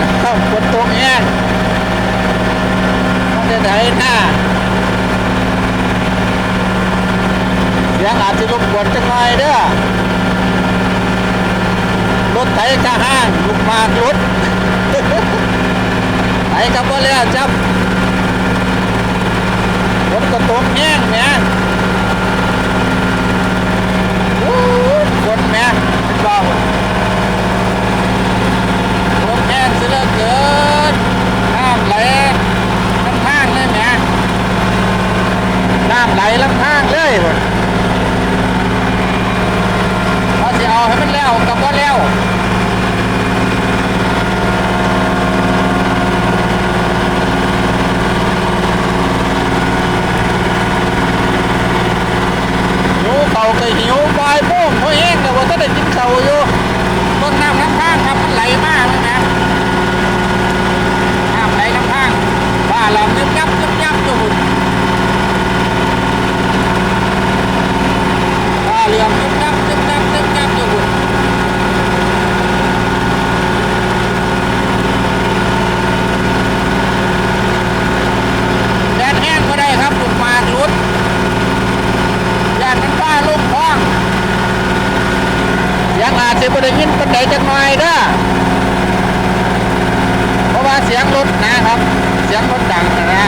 นะครับฝนตกแห้งต้องจะไถหน้าเสียงอาจจะรบกวนจังหน่อยเด้อรถไถจะห้างลูกมากรถไถกับว่าแล้วจับฝนก็ตกแห้งเนี่ยโอ้ยฝนแม่เป็นเบา ลมแห้งเสียเหลือเกินน้ำไหลลำทางเลยแหมน้ำไหลลำทางเลยบ่พอสิเอาให้มันแล้วกับว่าแล้วหิวเขาก็หิวปลายโป้งเพราะแห้งแต่ว่าถ้าได้กินเขาวอยู่ ต้นน้ำน้ำข้างครับมันไหลมากเลยนะน้ำไหลน้ำข้างว่าเรานึบยับนึบยับอยู่หุ่นว่าเรือมนึบยับนึบยับนึบยับอยู่หุ่นแดดแห้งก็ได้ครับลูกหมากหลุดแดดมันฟ้าลูกคล้อง เสียงอาจจะไม่ได้ยินปันใดจังหน่อยเด้อเพ รถนะครับ เสียงรถดังนะ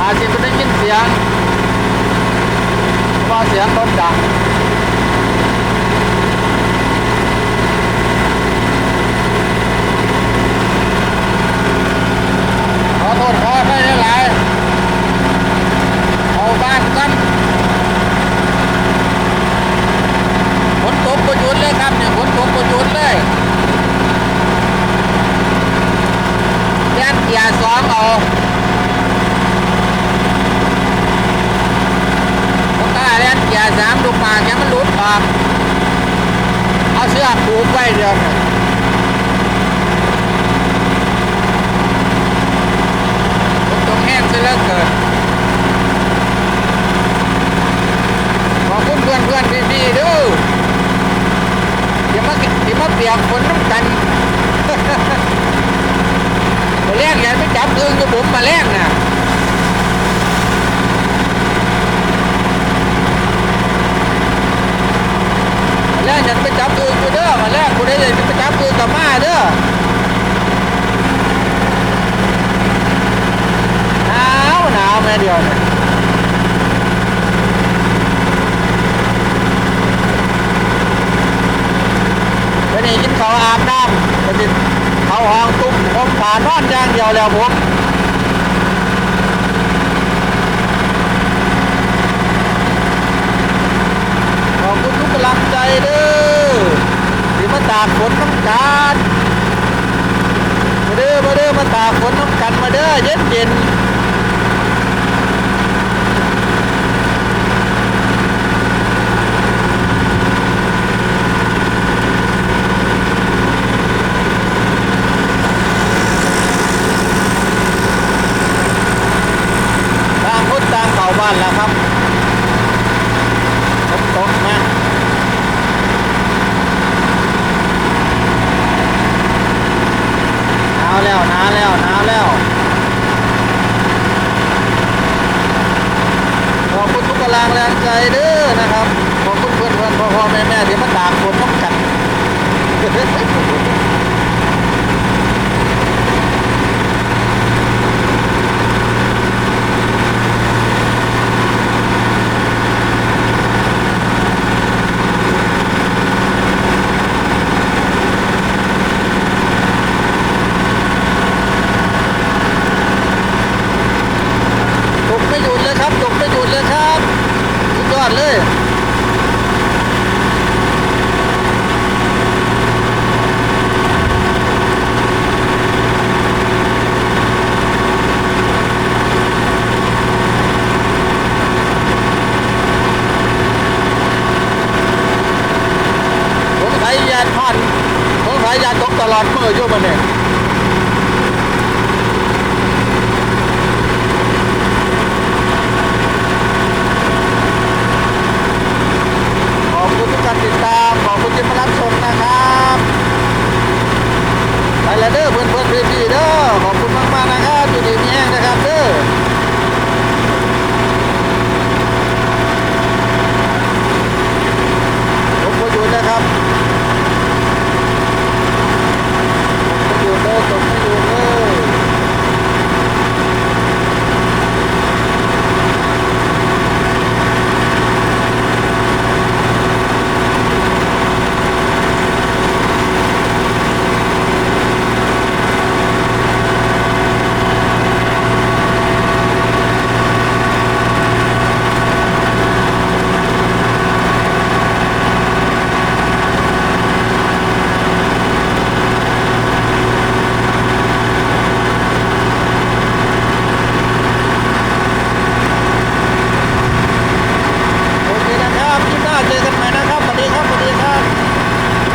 อาจจะไม่ได้ยินเสียงเพราะว่าเสียงรถดังขอโทษขอได้หลายๆเอาบ้านกัน ฝนตกก็หยุดเลยครับเนี่ยฝนตกก็หยุดเลย แยกเกียร์สองเอาผมกล้าเล่นเกียร์สามลูกมากยังมันหลุดออกเอาเชือผูกไว้เดียวเนี่ยฝนตกแห้งซะเหลือเกินขอบคุณเพื่อนเพื่อนๆพี่ๆด้วยเดี๋ยวมาเดี๋ยวมาเปียกฝนน้ำกันมา แรกอย่าไปจับอึ้งกับผมมาแรกนะแรกอย่าไปจับอึ้งกูเด้อมาแรกกูได้เลยไปจับอึ้งกับมาเด้อหนาวหนาวแม่เดียวเนี่ยวันนี้กินข้าวอาบน้ำวันนี้เขาห้องตุ้ม ผมผ่านอนยางเดียวแล้วผมขอบคุณทุกกำลังใจเด้อที่มาตากฝนน้งกันมาเด้อมาเด้อมาตากฝนน้ำกันมาเด้อเย็นเย็นต่างคนต่างเข้าบ้านแล้วครับฝนตกมาหนาวแล้วหนาวแล้วหนาวแล้วขอบคุณทุกกำลังแรงใจเด้อนะครับ ขอบคุณเพื่อนเพื่อนพ่อพ่อแม่แม่ที่มาตากฝนน้ำกัน ตกไม่หยุดเลยครับตกไม่หยุดเลยครับสุดยอดเลย ผมสา ยายาตกตลอดเมื่ออยู่มาเนี่ย